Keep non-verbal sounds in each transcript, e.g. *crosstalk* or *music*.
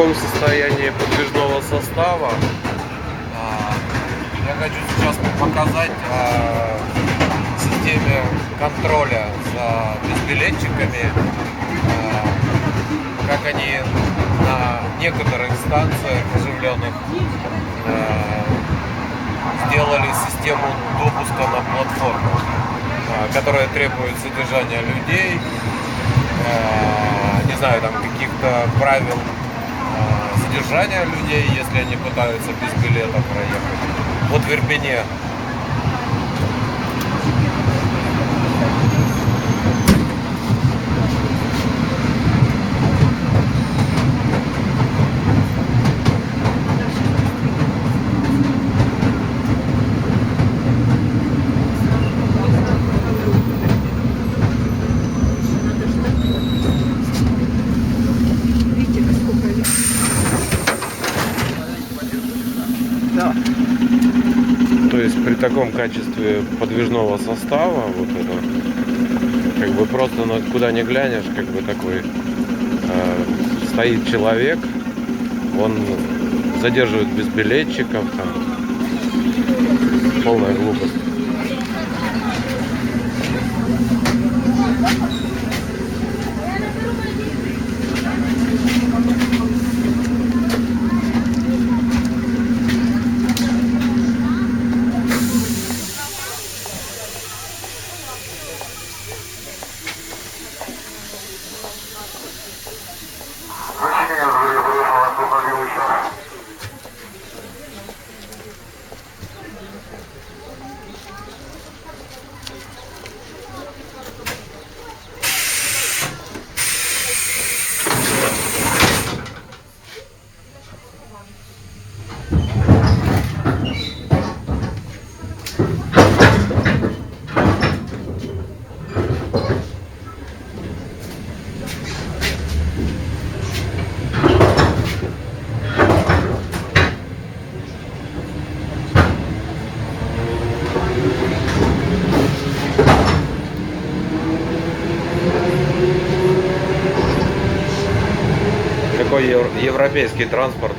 таком состоянии подвижного состава. А, я хочу сейчас показать о а, системе контроля за безбилетчиками, а, как они на некоторых станциях оживленных сделали систему допуска на платформу, которая требует содержания людей, не знаю, там каких-то правил задержания людей, если они пытаются без билета проехать. Вот в Вербине таком качестве подвижного состава, вот это, как бы просто ну, куда не глянешь, как бы такой э, стоит человек, он задерживает без билетчиков, там полная глупость. європейський транспорт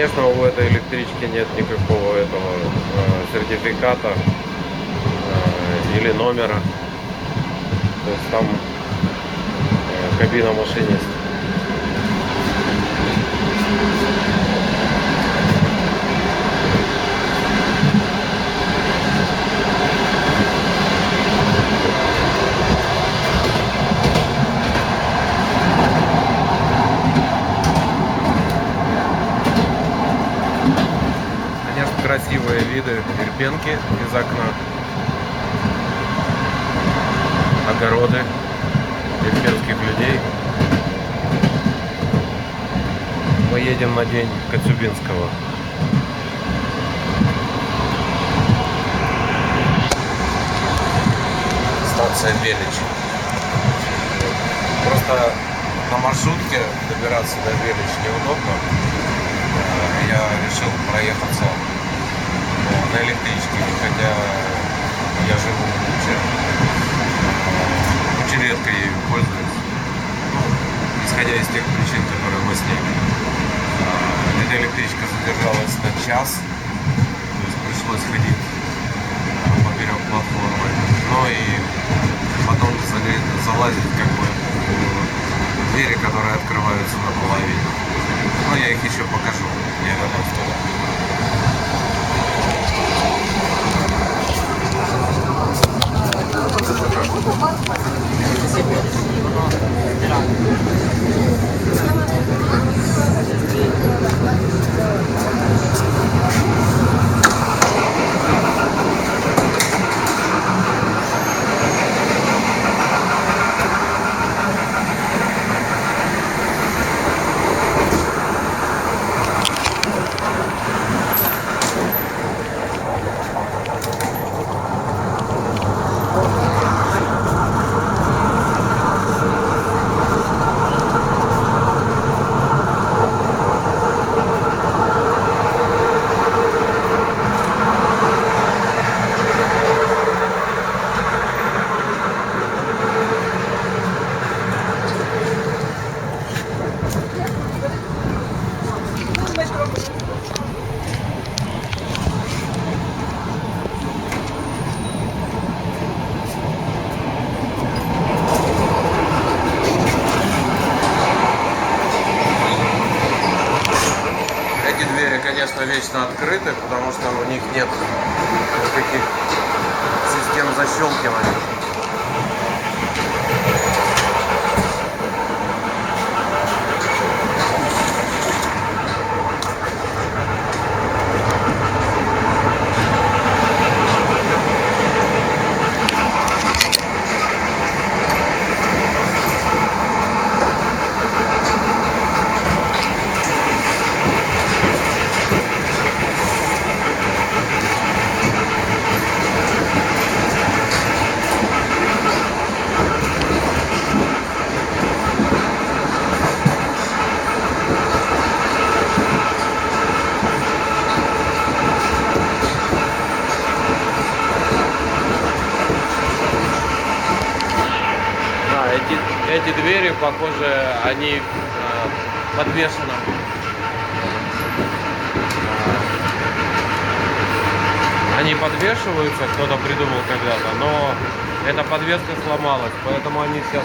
Конечно, у этой электрички нет никакого этого э, сертификата э, или номера. То есть там э, кабина машиниста. пенки из окна. Огороды деревенских людей. Мы едем на день Коцюбинского. Станция Белич. Просто на маршрутке добираться до Белич неудобно. Э, я решил проехаться на электричке, хотя я живу в Луче. Очень редко ею пользуюсь, ну, исходя из тех причин, которые во сне. А, эта электричка задержалась на час, то есть пришлось ходить поперек платформы. Ну и потом залазить как бы двери, которые открываются наполовину, но ну, я их еще покажу. Я готов. двери, похоже, они э, подвешены. А, они подвешиваются, кто-то придумал когда-то, но эта подвеска сломалась, поэтому они сейчас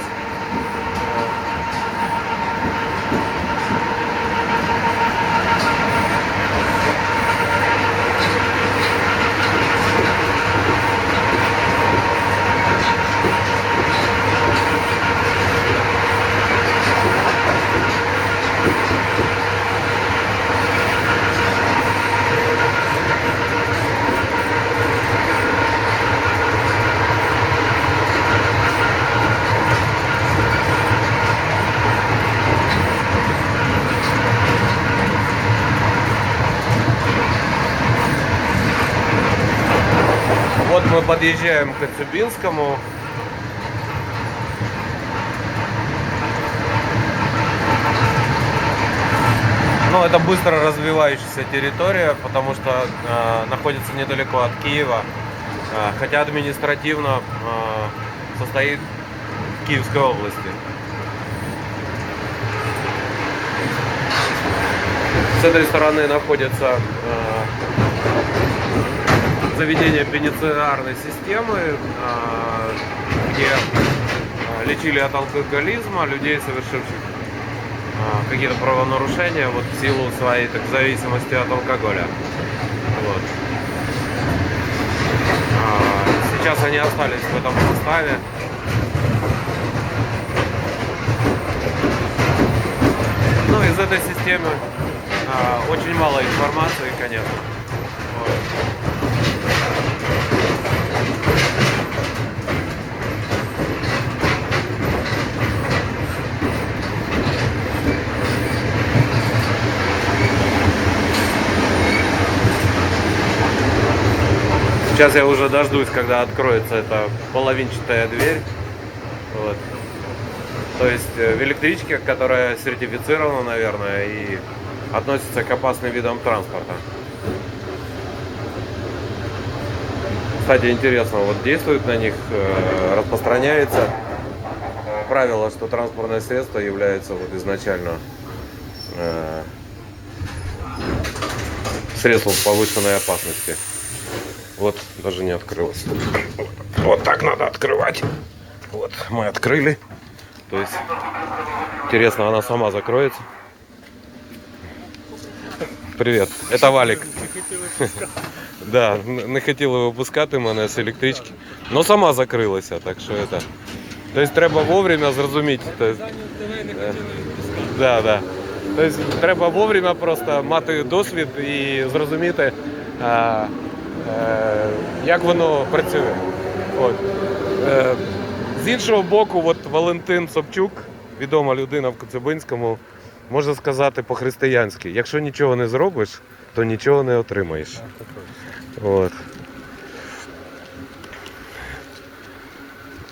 Вот мы подъезжаем к Коцюбинскому. Ну, это быстро развивающаяся территория, потому что э, находится недалеко от Киева. Э, хотя административно э, состоит в Киевской области. С этой стороны находится э, заведение пенициарной системы, а, где а, лечили от алкоголизма людей, совершивших а, какие-то правонарушения вот, в силу своей так, зависимости от алкоголя. Вот. Сейчас они остались в этом составе. Ну, из этой системы очень мало информации, конечно. Сейчас я уже дождусь, когда откроется эта половинчатая дверь. Вот. То есть э, в электричке, которая сертифицирована, наверное, и относится к опасным видам транспорта. Кстати, интересно, вот действует на них, э, распространяется правило, что транспортное средство является вот изначально э, средством повышенной опасности. Вот, даже не открылось. Вот так надо открывать. Вот, мы открыли. То есть, интересно, она сама закроется. Привет, это Валик. *laughs* Да, не хотіли випускати мене с электрички, но сама закрылась, а так что это. То есть треба вовремя зрозуміти. Э, да, да, То есть треба вовремя просто мати досвід і зрозуміти. А, Е, як воно працює. От. Е, з іншого боку, от Валентин Собчук, відома людина в Коцюбинському, може сказати по-християнськи, якщо нічого не зробиш, то нічого не отримаєш. От.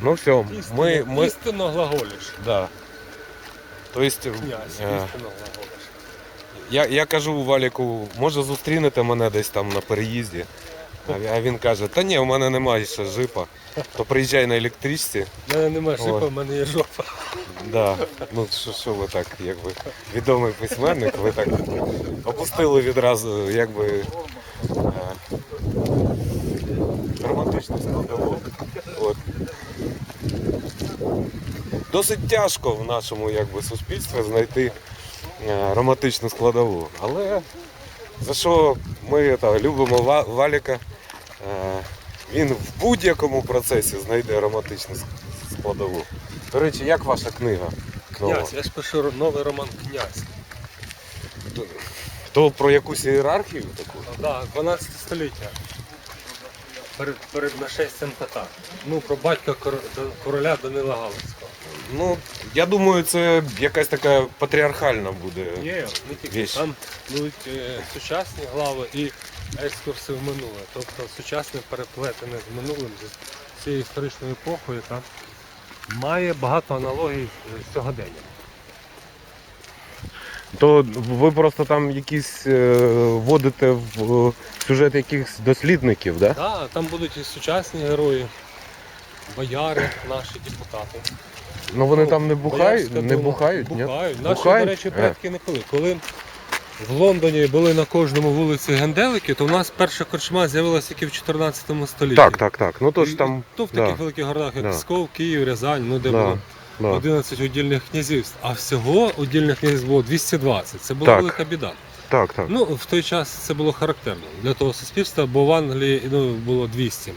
Ну все, ми, ми... істинно глаголіш. Да. Тобто, Князь, істинно глаголіш. Я я кажу Валіку, може зустрінете мене десь там на переїзді. А він каже, та ні, у мене немає ще жипа, то приїжджай на електричці. У мене немає жипа, в мене є жопа. Да. Ну що що ви так, якби відомий письменник, ви так опустили відразу, якби драматичний е, складовок. Досить тяжко в нашому якби, суспільстві знайти. Е, романтичну складову. Але за що ми так, любимо валіка, е, він в будь-якому процесі знайде романтичну складову. До речі, як ваша книга? Князь, я ж пишу новий роман князь. То про якусь ієрархію таку? Так, ну да, 12 століття. Перед перед нашестям татар. Ну, про батька короля Данила Галицького. Ну, я думаю, це якась така патріархальна буде. Ні, не ну, тільки віч. там будуть е, сучасні глави і екскурси в минуле. Тобто сучасне переплетене з минулим, з цією історичною епохою, яка має багато аналогій з сьогодення. То ви просто там якісь е, вводите в е, сюжет якихось дослідників, да? Да, там будуть і сучасні герої, бояри, наші депутати. Ну вони там не бухають, не бухають, ні? бухають. Наші, до речі, предки не пили. Коли в Лондоні були на кожному вулиці генделики, то в нас перша корчма з'явилася тільки в 14 столітті. Так, так, так. Ну то ж І- То в да. таких великих городах, як Да. Псков, Київ, Рязань, ну де Да. було 11 удільних князівств, а всього удільних князівств було 220. Це була Так. велика біда. Так, так. Ну, в той час це було характерно для того суспільства, бо в Англії ну, було 200.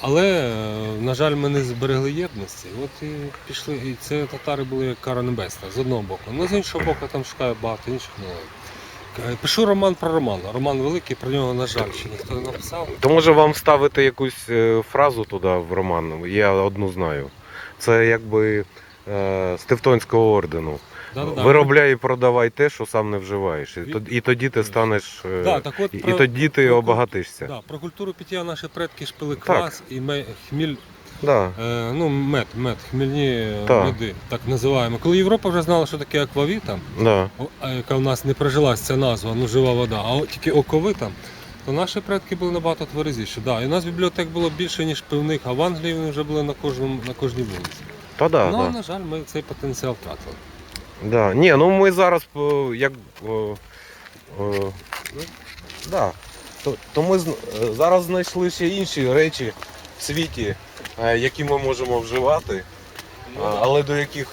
Але, е, на жаль, ми не зберегли єдності. От і пішли, і це татари були як кара небесна з одного боку. Ну з іншого боку, там шукає багато інших новин. Е, пишу роман про роман. Роман великий, про нього, на жаль, ще ніхто не написав. То може вам вставити якусь е, фразу туди в роман? Я одну знаю. Це якби з Тевтонського ордену. Да-да-да. Виробляй і продавай те, що сам не вживаєш. І тоді, і тоді ти станеш е, Да, так от і про- тоді ти про- обагатишся. Да, про культуру пиття наші предки шпили пили квас і ме- хміль, Да. е, ну, мед, мед, хмільні е, Так. меди, так називаємо. Коли Європа вже знала, що таке аквавіта, Да. яка в нас не прижилась ця назва, ну жива вода, а тільки оковита, то наші предки були набагато тверезіші. Да, і у нас бібліотек було більше, ніж пивних, а в Англії вони вже були на кожному на кожній вулиці. Та да, Ну, да. на жаль, ми цей потенціал втратили. Да. Ні, ну ми зараз е, як. е, е, да. То, то ми е, зараз знайшли ще інші речі в світі, е, які ми можемо вживати, е, ну, але до яких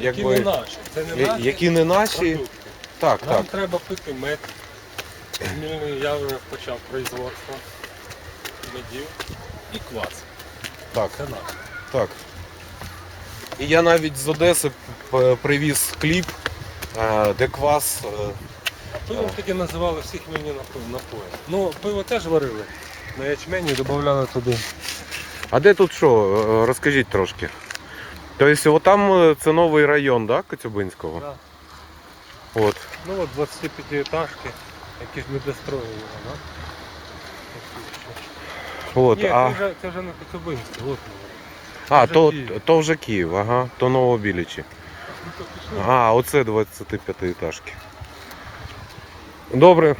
які якби, не наші. Це не наші які не наші. Так, Нам так. треба пити мед. я вже почав производство медів і квас. Так, Це наше. так. І я навіть з Одеси привіз кліп, е, де квас. Пивом е. тоді називали всіх мені напої. Ну, пиво теж варили. На ячмені додавали туди. А де тут що? Е, розкажіть трошки. Тобто там це новий район, да, Коцюбинського? Так. Да. От. Ну от 25 етажки, які ж ми достроїли, да? От, Ні, а... це вже це вже не Коцюбинське, от. А, вже то, то вже Київ, ага, то Новобілічі. А, оце 25 етажки. Добре.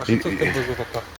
А що це в тебе за така?